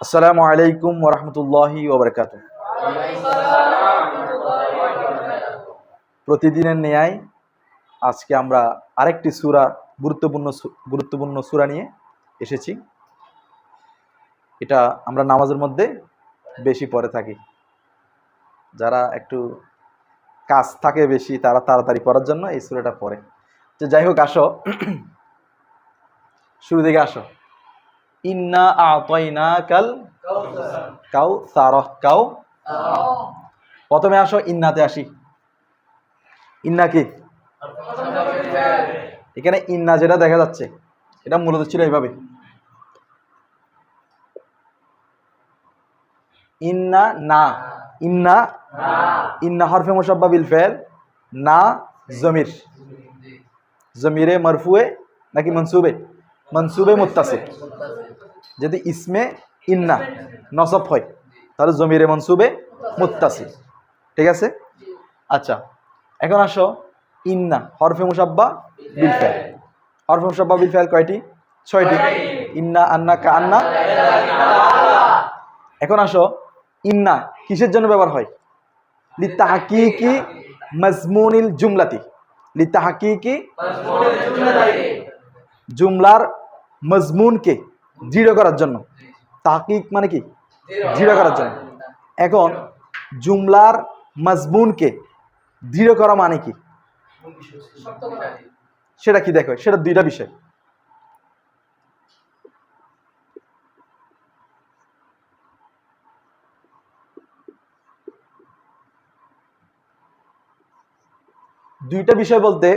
আসসালামু আলাইকুম ওরহমতুল্লাহি ওবরকাত প্রতিদিনের ন্যায় আজকে আমরা আরেকটি সূরা, গুরুত্বপূর্ণ গুরুত্বপূর্ণ সূরা নিয়ে এসেছি। এটা আমরা নামাজের মধ্যে বেশি পড়ে থাকি। যারা একটু কাজ থাকে বেশি, তারা তাড়াতাড়ি পড়ার জন্য এই সূরাটা পড়ে। তো যাই হোক, আসো। শুরু থেকে আসো। ইন্না আতয়না কাল কাউ সারহ কাউ প্রথমে আসো ইন্নাতে আসি ইন্না কি এখানে ইন্না যেটা দেখা যাচ্ছে এটা মূলত ছিল এইভাবে ইন্না না ইন্না ইন্না হরফে মুসাব্বা বিল ফেল না জমির জমিরে মরফুয়ে নাকি মনসুবে মনসুবে মুত্তাসিল যদি ইসমে ইন্না নসব হয় তাহলে জমিরে মনসুবে মুত্তাসিল। ঠিক আছে? আচ্ছা এখন আসো ইন্না হরফে মুসাব্বা বিল ফেল। হরফে মুসাব্বা বিল ফেল কয়টি? ছয়টি। ইন্না আন্না কা আন্না। এখন আসো ইন্না কিসের জন্য ব্যবহার হয়? লিতাহাকিকি মজমুনিল জুমলাতি। লিতাহাকিকি জুমলার মজমুনকে দৃঢ় করার জন্য। তাহকিক মানে কি? দৃঢ় করার জন্য। এখন জুমলার মজমুনকে দৃঢ় করা মানে কি? সেটা কি দেখো? সেটা দুইটা বিষয়। দুইটা বিষয় বলতে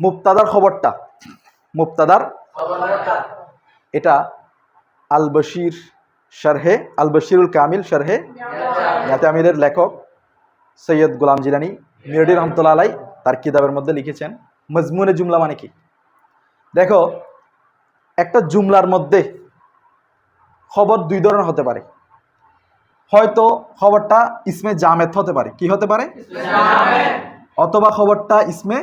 মুক্তাদার খবরটা। মুক্তাদার এটা আল বশির শারহে আল বশিরুল কামিল শারহে আমিরের লেখক সৈয়দ গোলাম জিলানি মিরডি রহমতুল্লা আলাই তার কিতাবের মধ্যে লিখেছেন মজমুনে জুমলা মানে কি? দেখো একটা জুমলার মধ্যে খবর দুই ধরনের হতে পারে। হয়তো খবরটা ইসমে জামেত হতে পারে। কি হতে পারে? অথবা খবরটা ইসমে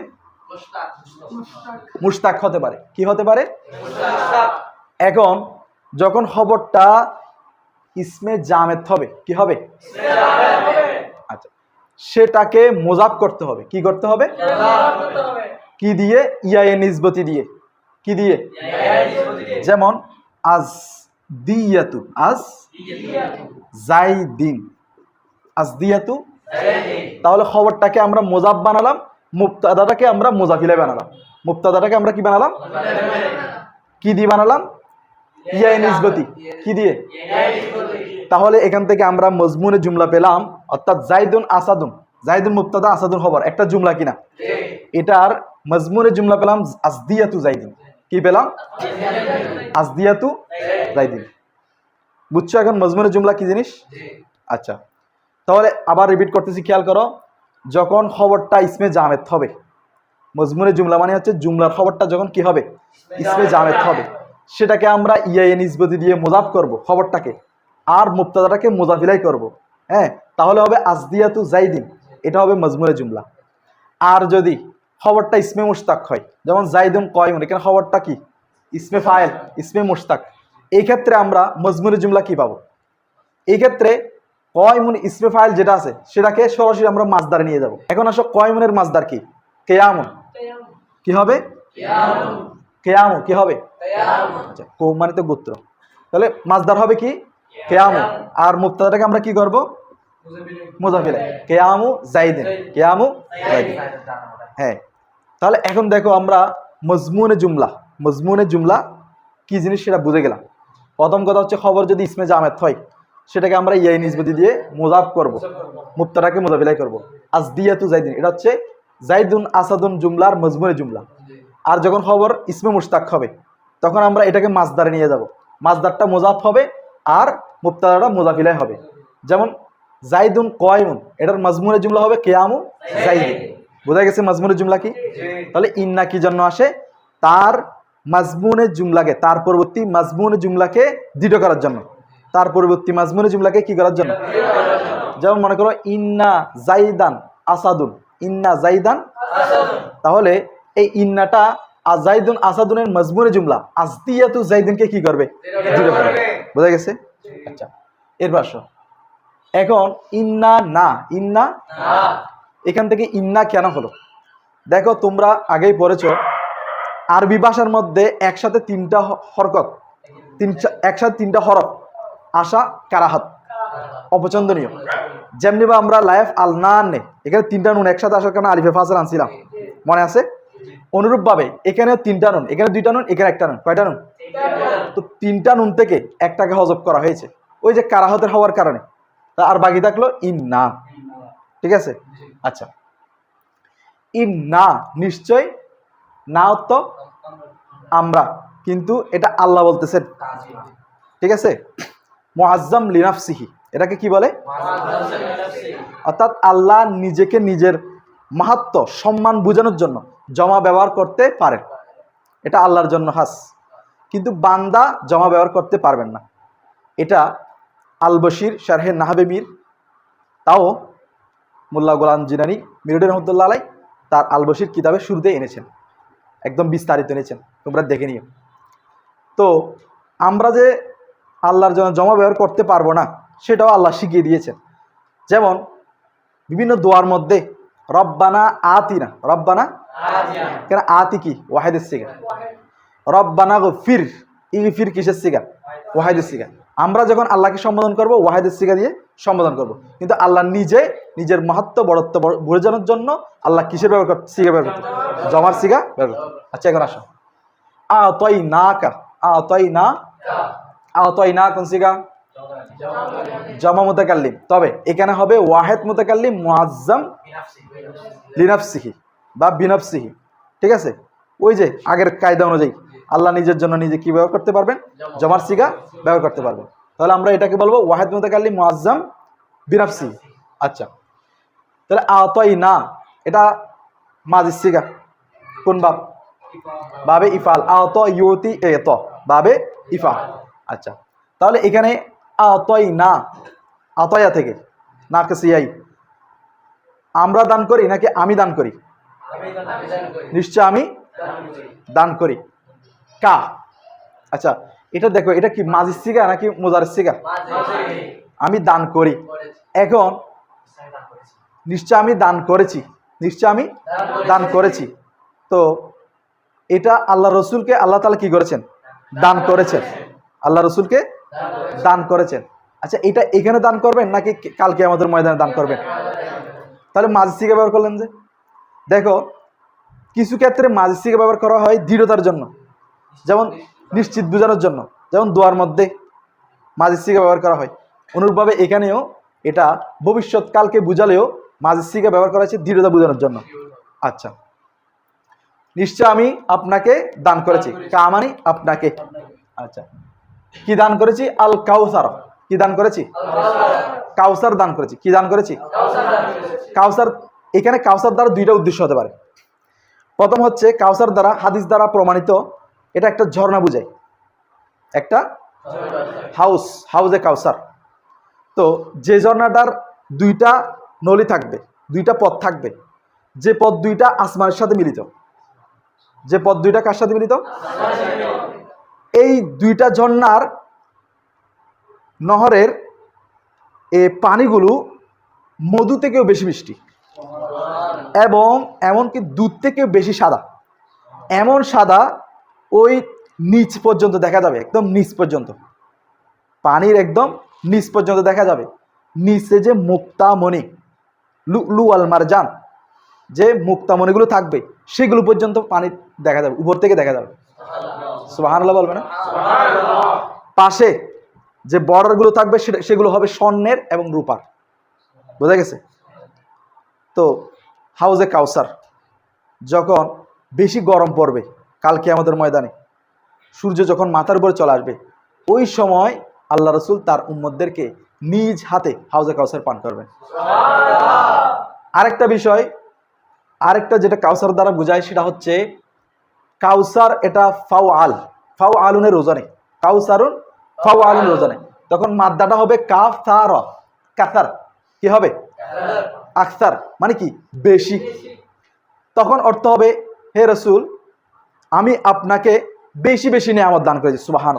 মুশতাক হতে পারে। কি হতে পারে? এখন যখন খবরটা ইসমে জামেত হবে কি হবে? আচ্ছা সেটাকে মোজাব করতে হবে। কি করতে হবে? কি দিয়ে? ইয়ায়ে নিজবতি দিয়ে। কি দিয়ে? যেমন আজ দিয়াতু আজ জাইদিন। আজ দিয়াতু। তাহলে খবরটাকে আমরা মোজাব বানালাম। মুক্তাদাটাকে আমরা মোজাফিলে বানালাম। মুক্তাদাটাকে আমরা কি বানালাম? কি দিয়ে বানালাম? ইয়াই নিজবতি কি দিয়ে? তাহলে এখান থেকে আমরা মজমুনে জুমলা পেলাম, অর্থাৎ জাইদুন আসাদুন। জাইদুন মুক্তাদা আসাদুন খবর। একটা জুমলা কিনা? এটার মজমুনে জুমলা পেলাম আজদিয়াতু জাইদিন। কি পেলাম? আজদিয়াতু জাইদিন। বুঝছ এখন মজমুনে জুমলা কি জিনিস? আচ্ছা। তাহলে আবার রিপিট করতেছি, খেয়াল করো। যখন খবরটা ইসমে জামেত হবে, মজমুনে জুমলা মানে হচ্ছে জুমলার খবরটা যখন কি হবে? ইসমে জামেত হবে। সেটাকে আমরা ইয়ে নিসবতি দিয়ে মোজাফ করব খবরটাকে, আর মুক্তাদাটাকে মোজাফিলাই করব। হ্যাঁ তাহলে হবে আজদিয়াতু জাইদিন, এটা হবে মজমুনে জুমলা। আর যদি খবরটা ইসমে মুস্তাক হয়, যেমন জাইদুম কয়মুন এখানে খবরটা কি? ইসমে ফায়েল, ইসমে মুস্তাক এই ক্ষেত্রে আমরা মজমুনে জুমলা কি পাবো? এই ক্ষেত্রে কয়মুন ইসমে ফাইল যেটা আছে, সেটাকে সরাসরি আমরা মাছদারে নিয়ে যাব। এখন আসো, কয়মুনের মাছদার কি? কেয়ামুন। কি হবে? কেয়ামু কি হবে? আচ্ছা কৌ তো গোত্র। তাহলে মাছদার হবে কি? কেয়ামু আর মুক্তাদাটাকে আমরা কি করব? মুজাফিলে। কেয়ামু জাইদিন কেয়ামু জাইদিন হ্যাঁ। তাহলে এখন দেখো আমরা মজমুনে জুমলা। মজমুনে জুমলা কি জিনিস সেটা বুঝে গেলাম। প্রথম কথা হচ্ছে খবর যদি ইসমে জামেত হয় সেটাকে আমরা ইয়াই নিজবতি দিয়ে মোজাব করব। মুক্তাটাকে মোজাবিলাই করব। আজ দিয়াতু জাইদিন, এটা হচ্ছে জাইদুন আসাদুন জুমলার মজমুনে জুমলা। আর যখন খবর ইসমে মুস্তাক হবে, তখন আমরা এটাকে মাছদারে নিয়ে যাব। মাছদারটা মোজাফ হবে আর মুক্তাদাটা মোজাফিলাই হবে। যেমন জাইদুন কয়মুন এটার মজমুনে জুমলা হবে কেয়ামু জাইদিন। বোঝা গেছে মজমুনে জুমলা কি? তাহলে ইন্না কি জন্য আসে? তার মাজমুনে জুমলাকে, তার পরবর্তী মাজমুনে জুমলাকে দৃঢ় করার জন্য। তার পরবর্তী মাজমুনে জুমলাকে কি করার জন্য? যেমন মনে করো, ইন্না জাইদান আসাদুন। ইন্না জাইদান তাহলে এই ইন্নাটা আজাইদুন আসাদুনের মজমুরে জুমলা আজদিয়াতু জাইদুনকে কি করবে? বোঝা গেছে? আচ্ছা এর ভাষ্য এখন, ইন্না না। ইন্না এখান থেকে ইন্না কেন হলো? দেখো, তোমরা আগেই পড়েছো, আরবি ভাষার মধ্যে একসাথে তিনটা হরকত, তিন, একসাথে তিনটা হরফ। আশা, কারাহাত। অপছন্দনীয়। যেমনি বা আমরা লাইফ আল না নে এখানে তিনটা নুন একসাথে আসার কারণে আলিফে ফাসল আনছিলাম। মনে আছে? অনুরূপভাবে এখানে তিনটা নুন, এখানে দুইটা নুন, এখানে একটা নুন। কয়টা নুন? তো তিনটা নুন থেকে একটাকে হজব করা হয়েছে। ওই যে কারাহতের হওয়ার কারণে। আর বাকি থাকল ইন না ঠিক আছে? আচ্ছা। ইন না নিশ্চয় না তো আমরা, কিন্তু এটা আল্লাহ বলতেছেন। ঠিক আছে? মোয়াজ্জাম লিনাফসিহি। এটাকে কি বলে? অর্থাৎ আল্লাহ নিজেকে নিজের মাহাত্ম, সম্মান বোঝানোর জন্য জমা ব্যবহার করতে পারেন। এটা আল্লাহর জন্য হাস। কিন্তু বান্দা জমা ব্যবহার করতে পারবেন না। এটা আল বশির শারহে নাহাবে মীর তাও মোল্লা গোলাম জিনানি মিরুডের রহমতুল্লাহ আলাই তার আল বশির কিতাবের শুরুতে এনেছেন। একদম বিস্তারিত এনেছেন। তোমরা দেখে নিও। তো আমরা যে আল্লাহর জন্য জমা ব্যবহার করতে পারব না সেটাও আল্লাহ শিখিয়ে দিয়েছেন। যেমন বিভিন্ন দোয়ার মধ্যে রব্বানা আতি না রব্বানা কেন আতি কি? ওয়াহেদের সিগা। রব্বানা গো ফির ই ফির কিসের সিগা? ওয়াহেদের সিগা। আমরা যখন আল্লাহকে সম্বোধন করব ওয়াহেদের সিগা দিয়ে সম্বোধন করব। কিন্তু আল্লাহ নিজে নিজের মাহাত্ম বড়ত্ব বড়- বোঝানোর জন্য আল্লাহ কিসের ব্যবহার করতে সিগা ব্যবহার করতে জমার সিগা ব্যবহার আচ্ছা এখন আসো। আ তই না কা আ তই না আ তই না কোন সিগা জমা মুতাকাল্লিম। তবে এখানে হবে ওয়াহেদ মুতাকাল্লিম মুআজ্জাম লিনাফসিহি বা বিনাফসিহি। ঠিক আছে? ওই যে আগের কায়দা অনুযায়ী আল্লাহ নিজের জন্য নিজে কি ব্যবহার করতে পারবেন? জমার সিগা ব্যবহার করতে পারবেন। তাহলে আমরা এটাকে বলব ওয়াহেদ মুতাকাল্লিম মুআজ্জাম বিনাফসি আচ্ছা। তাহলে আতই না এটা মাজির সিগা। কোন বাপ? বাবে ইফাল। আত ইউতি এত। বাবে ইফাল। আচ্ছা তাহলে এখানে আতই না, আতয়া থেকে না কেসিয়াই আমরা দান করি নাকি আমি দান করি? নিশ্চয় আমি দান করি। কা? আচ্ছা এটা দেখো, এটা কি মাজির সিগা নাকি মোজার সিগা আমি দান করি। এখন নিশ্চয় আমি দান করেছি, নিশ্চয় আমি দান করেছি। তো এটা আল্লাহ রসুলকে আল্লাহ তালা কি করেছেন? দান করেছেন। আল্লাহ রসুলকে দান করেছেন। আচ্ছা এটা এখানে দান করবেন নাকি কালকে আমাদের ময়দানে দান করবেন? তাহলে মাঝিসিকে ব্যবহার করলেন যে, দেখো, কিছু ক্ষেত্রে মাঝিসিকে ব্যবহার করা হয় দৃঢ়তার জন্য, যেমন নিশ্চিত বোঝানোর জন্য, যেমন দোয়ার মধ্যে মাঝিসিকে ব্যবহার করা হয়। অনুরূপভাবে এখানেও এটা ভবিষ্যৎকালকে বুঝালেও মাঝিসিকে ব্যবহার করা হয়েছে দৃঢ়তা বোঝানোর জন্য। আচ্ছা নিশ্চয় আমি আপনাকে দান করেছি কামানি আপনাকে। আচ্ছা। কি দান করেছি? আল কাউসার। কি দান করেছি? কাউসার দান করেছি। কি দান করেছি? কাউসার। এখানে কাউসার দ্বারা দুইটা উদ্দেশ্য হতে পারে। প্রথম হচ্ছে কাউসার দ্বারা, হাদিস দ্বারা প্রমাণিত, এটা একটা ঝর্ণা বুঝায়। একটা হাউস হাউজে কাউসার। তো যে ঝর্ণাটার দুইটা নলি থাকবে, দুইটা পথ থাকবে, যে পথ দুইটা আসমানের সাথে মিলিত। যে পথ দুইটা কার সাথে মিলিত? এই দুইটা ঝর্ণার নহরের এ পানিগুলো মধু থেকেও বেশি মিষ্টি এবং এমনকি দুধ থেকেও বেশি সাদা। এমন সাদা ওই নিচ পর্যন্ত দেখা যাবে, একদম নিচ পর্যন্ত। পানির একদম নিচ পর্যন্ত দেখা যাবে। নিচে যে মুক্তামণি, লু লু আল মারজান, যে মুক্তামণিগুলো থাকবে, সেগুলো পর্যন্ত পানি দেখা যাবে, উপর থেকে দেখা যাবে। সুবাহান্লাহ বলবে না? পাশে যে বর্ডারগুলো থাকবে সেটা সেগুলো হবে স্বর্ণের এবং রূপার। বোঝা গেছে? তো হাউজে কাউসার যখন বেশি গরম পড়বে কালকে আমাদের ময়দানে সূর্য যখন মাথার উপরে চলে আসবে ওই সময় আল্লাহ রসুল তার উম্মদদেরকে নিজ হাতে হাউজে কাউসার পান করবেন। আরেকটা বিষয় আরেকটা যেটা কাউসার দ্বারা বোঝায় সেটা হচ্ছে কাউসার এটা ফাও আল ফাও আলুনের ওজনে, কাউসারুন ফাও আলুন ওজনে। তখন মাদ্দাটা হবে কাফ তার কাতার কি হবে? আখতার মানে কি? বেশি। তখন অর্থ হবে, হে রসুল, আমি আপনাকে বেশি বেশি নিয়ামত দান করেছি সুবাহান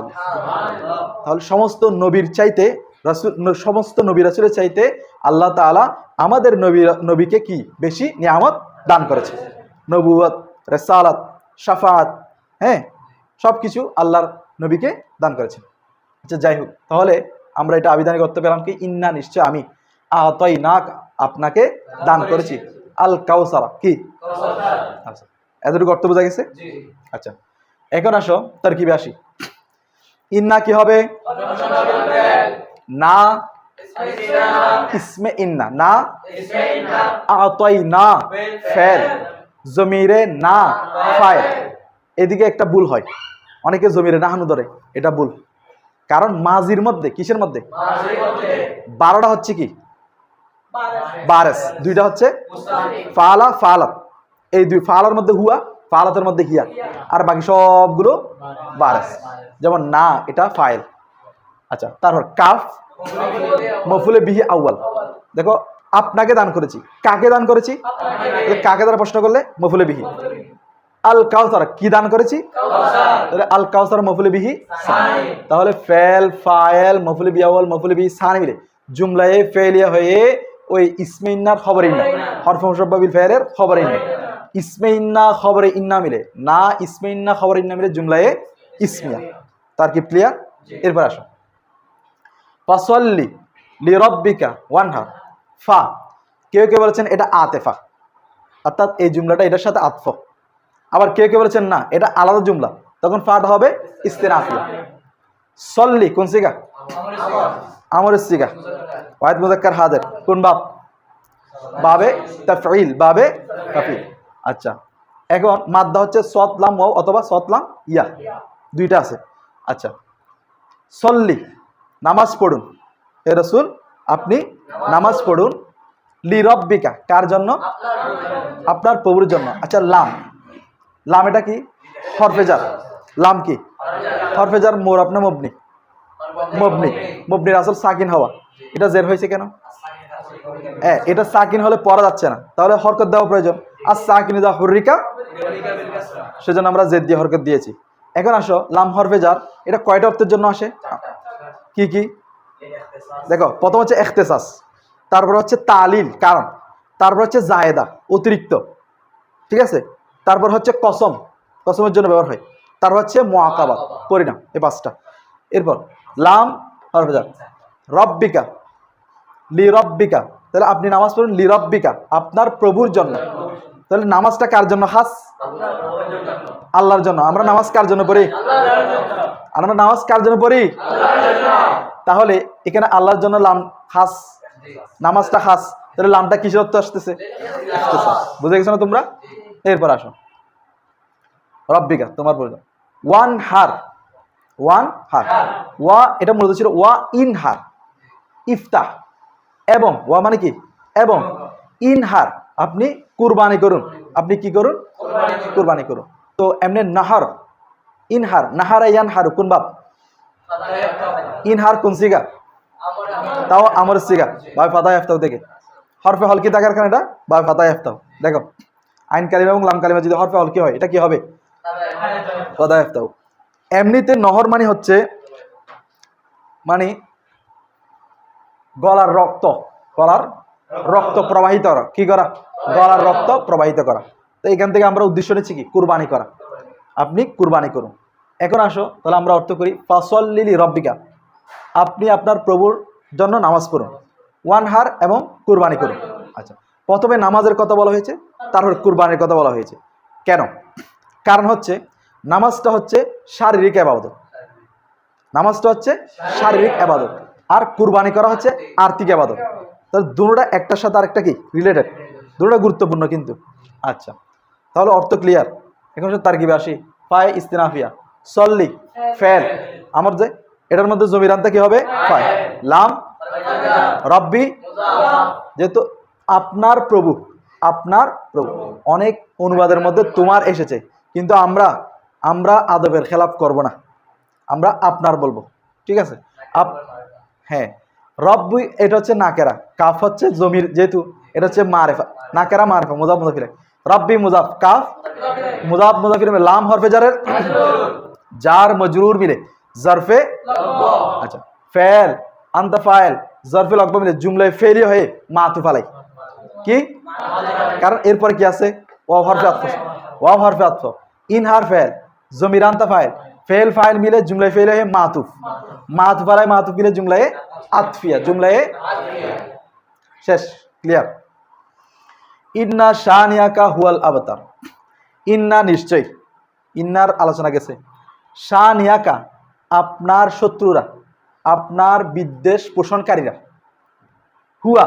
তাহলে সমস্ত নবীর চাইতে, রাসুল, সমস্ত নবী রাসুলের চাইতে আল্লাহ তাআলা আমাদের নবী, নবীকে কি? বেশি নিয়ামত দান করেছে। নবুয়ত রেসালাত শাফাত হ্যাঁ? সব কিছু আল্লাহর নবীকে দান করেছেন। আচ্ছা যাই হোক তাহলে আমরা এটা আবিধান করতে পেলাম কি? ইন্না নিশ্চয় আমি আতই নাক আপনাকে দান করেছি। আল কাউসারা কি? আচ্ছা এতটুকু অর্থ বোঝা গেছে? আচ্ছা এখন আসো তার কি আসি। ইন্না কি হবে? না ইসমে ইন্না না আতই না ফেল। জমিরে না ফাইল এদিকে একটা ভুল হয়। অনেকে জমিরে না হানু ধরে, এটা ভুল। কারণ মাজির মধ্যে, কিসের মধ্যে? বারোটা হচ্ছে কি? বারেস। দুইটা হচ্ছে ফালা, ফালাত। এই দুই ফালার মধ্যে হুয়া, ফালাতের মধ্যে হিয়া। আর বাকি সবগুলো বারেস। যেমন না, এটা ফাইল। আচ্ছা তারপর কাফ, মফুলে বিহি আউয়াল। দেখো আপনাকে দান করেছি। কাকে দান করেছি? কাকে দ্বারা প্রশ্ন করলে? মফুলে বিহি আল কাউসার কি দান করেছি? তাহলে আল কাউসার মফুলে বিহি তাহলে ফেল ফায়েল মফুলে বিয়াওয়াল মফুলে বিহি সান মিলে। জুমলায়ে ফেলিয়া হয়ে ওই ইসমেইন্নার খবর ইন্না। হরফ মুসাব্বাবিল ফেলের খবর ইন্না। ইসমেইন্না খবরে ইন্না মিলে। না ইসমেইন্না খবর ইন্না মিলে জুমলায়ে ইসমিয়া তার কি ক্লিয়ার এরপর আসো। ফাসল্লি লিরব্বিকা ওয়ানহার ফা। কেউ কেউ বলেছেন এটা আতেফা অর্থাৎ এই জুমলাটা এটার সাথে আতফ। আবার কেউ কেউ বলেছেন না, এটা আলাদা জুমলা। তখন ফাটা হবে ইস্তেনাফিয়া। সল্লি, কোন সিগা? আমরের সিগা। ওয়াহিদ মুজাক্কার হাদের। কোন বাপ? বাবে তাফইল বাবে তাফিল আচ্ছা এখন মাদ্দা হচ্ছে সতলাম ও অথবা সতলাম ইয়া। দুইটা আছে। আচ্ছা সল্লি, নামাজ পড়ুন। হে রসুল, আপনি নামাজ পড়ুন। লি রব্বিকা, কার জন্য? আপনার প্রভুর জন্য। আচ্ছা লাম। লাম এটা কি? হরফেজার। লাম কি? হরফেজার মোর, আপনার মবনি। মবনি। মবনির আসল সাকিন হওয়া। এটা জের হয়েছে কেন? হ্যাঁ এটা সাকিন হলে পড়া যাচ্ছে না। তাহলে হরকত দেওয়া প্রয়োজন। আর সাকিন দা হরিকা সেজন্য আমরা জেদ দিয়ে হরকত দিয়েছি। এখন আসো, লাম হরফেজার, এটা কয়টা অর্থের জন্য আসে? কি কি? দেখো, প্রথম হচ্ছে এখতেসাস। তারপর হচ্ছে তালিল, কারণ। তারপর হচ্ছে জায়েদা, অতিরিক্ত। ঠিক আছে? তারপর হচ্ছে কসম। কসমের জন্য ব্যবহার হয়। তারপর হচ্ছে মোয়াকাবা পরিণাম, এই পাঁচটা। এরপর, লাম রব্বিকা, লি রব্বিকা। তাহলে আপনি নামাজ পড়ুন লি রব্বিকা, আপনার প্রভুর জন্য। তাহলে নামাজটা কার জন্য? খাস আল্লাহর জন্য। আমরা নামাজ কার জন্য পড়ি? আমরা নামাজ কার জন্য পড়ি? তাহলে এখানে আল্লাহর জন্য লাম খাস নামাজটা খাস, তাহলে লামটা কিসের অর্থ আসতেছে। বুঝে গেছো না তোমরা? এরপর আসো। রব্বিকা, তোমার পরিচয় ওয়ান হার ওয়ান হার। ওয়া, এটা মূলত ছিল ওয়া ইন হার, ইফতাহ। এবং, ওয়া মানে কি? এবং ইন হার, আপনি কুরবানি করুন। আপনি কি করুন? কুরবানি করুন। তো এমনি নাহার ইনহার নাহারা ইয়ান হার, কোন বাপ? ইনহার কোন সিগা? তাও আমার সিগা। ভাই ফাতাহ এফতাও দেখে। হরফে হলকি থাকার কারণে এটা? ভাই ফাতাহ এফতাও দেখো। আইন কালিমা এবং লাম কালিমা যদি হরফে হলকি হয়, এটা কি হবে? ফাতাহ এফতাও এমনিতে নহর মানে হচ্ছে মানে গলার রক্ত। গলার রক্ত প্রবাহিত করা কি করা? গলার রক্ত প্রবাহিত করা। তো এখান থেকে আমরা উদ্দেশ্য নিচ্ছি কি? কুরবানি করা। আপনি কুরবানি করুন। এখন আসো, তাহলে আমরা অর্থ করি ফাসল্লিলি রব্বিকা। আপনি আপনার প্রভুর জন্য নামাজ পড়ুন। ওয়ান হার এবং কুরবানি করুন। আচ্ছা প্রথমে নামাজের কথা বলা হয়েছে, তারপর কুরবানির কথা বলা হয়েছে। কেন? কারণ হচ্ছে, নামাজটা হচ্ছে শারীরিক আবাদত। নামাজটা হচ্ছে শারীরিক আবাদত। আর কুরবানি করা হচ্ছে আর্থিক আবাদত। তাহলে দুটোটা একটার সাথে আরেকটা কি? রিলেটেড। দুটোটা গুরুত্বপূর্ণ কিন্তু। আচ্ছা তাহলে অর্থ ক্লিয়ার এখন হচ্ছে তার কি আসি। ফায় ইস্তিনাফিয়া। সল্লি, ফেল। আমার যে, এটার মধ্যে জমিরানটা কি হবে? ফায় লাম রব্বি যেহেতু আপনার প্রভু আপনার প্রভু। অনেক অনুবাদের মধ্যে তোমার এসেছে কিন্তু আমরা আমরা আদবের খেলাপ করব না। আমরা আপনার বলব ঠিক আছে? আপ হ্যাঁ। রব্বি এটা হচ্ছে নাকেরা। কাফ হচ্ছে জমির যেহেতু এটা হচ্ছে মারেফা। নাকেরা মারেফা মোজা মোজা ফিরে রব্বি মুজাফ কাফ। মুজাফ মুজাফির লাম হরফে জারের জার মজরুর মিলে। জরফে? আচ্ছা। ফেল আন্তা ফাইল। জরফে লকবা মিলে জুমলায় ফেলি হয়ে মাতু ফালাই। কি? কারণ এরপরে কি আছে? ওয়াও হরফে আতফ ওয়াও হরফে ইন হার ফেল, জমির আন্তা ফাইল। ফেল ফাইল মিলে জুমলায় ফেল হয়ে মাতুফ মাতুফ আলাই মাতুফ মিলে জুমলায় আতফিয়া, জুমলায় শেষ ক্লিয়ার ইন্না শানিয়াকা হুয়াল আবতার। ইন্না নিশ্চয় ইন্নার আলোচনা গেছে। শানিয়াকা, আপনার শত্রুরা। আপনার বিদ্বেষ পোষণকারীরা। হুয়া।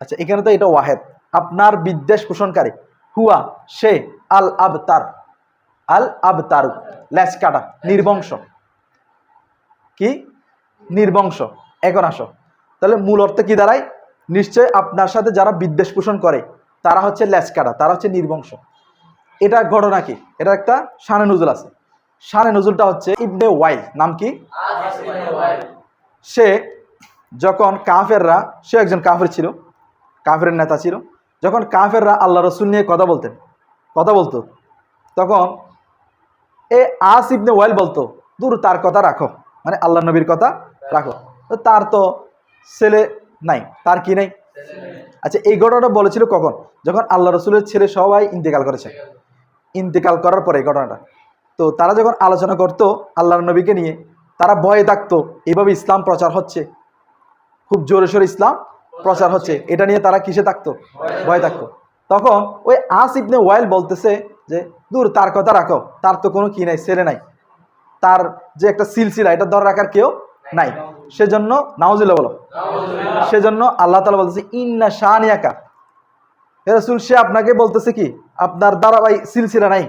আচ্ছা এখানে তো এটা ওয়াহেদ। আপনার বিদ্বেষ পোষণকারী। হুয়া, সে, আল আবতার। আল আবতারু। ল্যাচ কাটা। নির্বংশ। কি? নির্বংশ। এখন আসো। তাহলে মূল অর্থ কি দাঁড়ায়? নিশ্চয় আপনার সাথে যারা বিদ্বেষ পোষণ করে, তারা হচ্ছে ল্যাচ কাটা, তারা হচ্ছে নির্বংশ। এটা ঘটনা কি? এটা একটা শানে নজুল আছে। শানে নজুলটা হচ্ছে ইবনে ওয়াইল। নাম কি? সে যখন কাফেররা, সে একজন কাফের ছিল কাফের নেতা ছিল, যখন কাফেররা আল্লাহ রসুল নিয়ে কথা বলতেন, কথা বলতো, তখন এ আস ইবনে ওয়াইল বলতো, দূর তার কথা রাখো মানে আল্লাহ নবীর কথা রাখো। তো তার তো ছেলে নাই, তার কি নেই? আচ্ছা এই ঘটনাটা বলেছিল কখন? যখন আল্লাহ রসুলের ছেলে সবাই ইন্তেকাল করেছে। ইন্তেকাল করার পরে এই ঘটনাটা। তো তারা যখন আলোচনা করতো আল্লাহর নবীকে নিয়ে, তারা ভয়ে থাকতো, এভাবে ইসলাম প্রচার হচ্ছে। খুব জোরে সোরে ইসলাম প্রচার হচ্ছে। এটা নিয়ে তারা কিসে থাকতো? ভয়ে থাকতো। তখন ওই আস ইবনে ওয়াইল বলতেছে যে, দূর, তার কথা রাখো। তার তো কোনো কি নাই, ছেলে নাই। তার যে একটা সিলসিলা, এটা ধরে রাখার কেউ নাই। সেজন্য নাওজিল্লা বলো সেজন্য আল্লাহ তালা বলতেছে, ইন্না শাহানিয়াকা রসুল, সে আপনাকে বলতেছে কি, আপনার দ্বারা ভাই সিলসিলা নাই।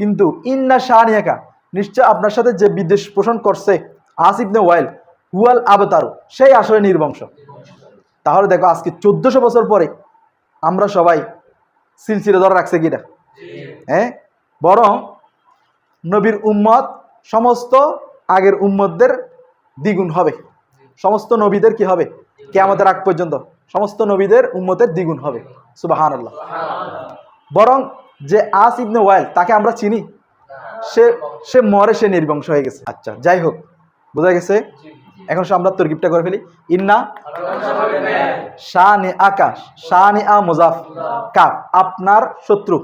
কিন্তু ইন্না শাহানিয়াকা নিশ্চয় আপনার সাথে যে বিদ্বেষ পোষণ করছে আসিবনে ওয়াইল হুয়াল আবতারু সেই আসলে নির্বংশ। তাহলে দেখো আজকে চোদ্দশো বছর পরে আমরা সবাই সিলসিলা ধরে রাখছে কিনা? হ্যাঁ? বরং নবীর উম্মত সমস্ত আগের উম্মতদের দ্বিগুণ হবে। সমস্ত নবীদের কি হবে? কেয়ামতের আগ পর্যন্ত সমস্ত নবীদের উম্মতের দ্বিগুণ হবে। সুবাহান আল্লাহ বরং যে আস ইবনে ওয়াইল, তাকে আমরা চিনি। সে সে মরে সে নির্বংশ হয়ে গেছে। আচ্ছা যাই হোক, বোঝা গেছে? এখন সে আমরা তরকিবটা করে ফেলি। ইন্না শানি আকাশ শানি আ মুজাফ, কাফ, আপনার শত্রু।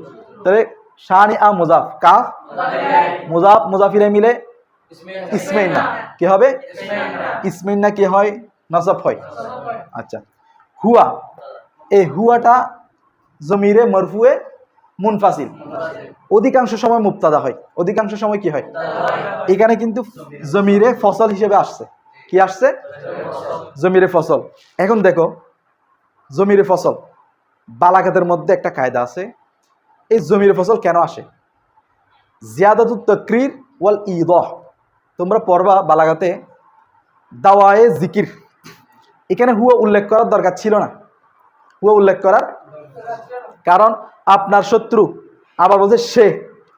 তাহলে শানি আ মুজাফ, কাফ, মুজাফ মুজাফিরে মিলে ইসমাইনা কি হবে? ইসমাইনা কি হয়? নসব হয়। আচ্ছা হুয়া, এই হুয়াটা জমিরে মরফুয়ে মুনফাসিল অধিকাংশ সময় মুক্তাদা হয়। অধিকাংশ সময় কি হয়? এখানে কিন্তু জমিরে ফসল হিসেবে আসছে। কি আসছে? জমিরে ফসল। এখন দেখো, জমিরে ফসল। বালাঘাতের মধ্যে একটা কায়দা আছে। এই জমিরে ফসল কেন আসে? জিয়াদাতু তকরির ওয়াল ঈদহ। তোমরা পড়বা বালাগাতে দাওয়ায়ে জিকির। এখানে হুয়া উল্লেখ করার দরকার ছিল না। হুয়া উল্লেখ করার কারণ আপনার শত্রু। আবার বলছে সে।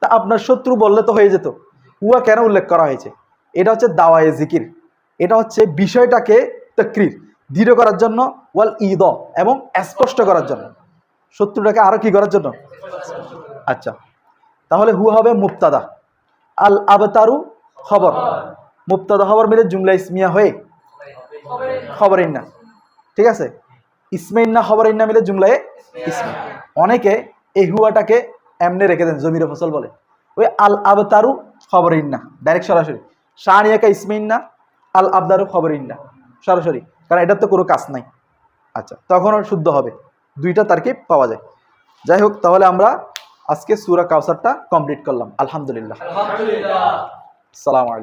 তা আপনার শত্রু বললে তো হয়ে যেত। হুয়া কেন উল্লেখ করা হয়েছে? এটা হচ্ছে দাওয়ায়ে জিকির। এটা হচ্ছে বিষয়টাকে তক্রির, দৃঢ় করার জন্য, ওয়াল ঈদ এবং স্পষ্ট করার জন্য। শত্রুটাকে আরও কি করার জন্য? আচ্ছা। তাহলে হুয়া হবে মুক্তাদা আল আবতারু খবর। মুক্তাদা খবর মিলে জুমলা ইসমিয়া হয়ে। খবরের না ঠিক আছে? ইসমাইন না খবরের না মিলে জুমলায় ইসমাইন অনেকে এই হুয়াটাকে এমনি রেখে দেন জমির ফসল বলে। ওই আল আবতারু খবরের না ডাইরেক্ট সরাসরি। শাহানিয়াকা ইসমাইন না আল আবদারু খবরের না সরাসরি। কারণ এটার তো কোনো কাজ নাই। আচ্ছা তখনও শুদ্ধ হবে। দুইটা তারকিব পাওয়া যায়। যাই হোক তাহলে আমরা আজকে সুরা কাউসারটা কমপ্লিট করলাম। আলহামদুলিল্লাহ। সালাম আলাইকুম।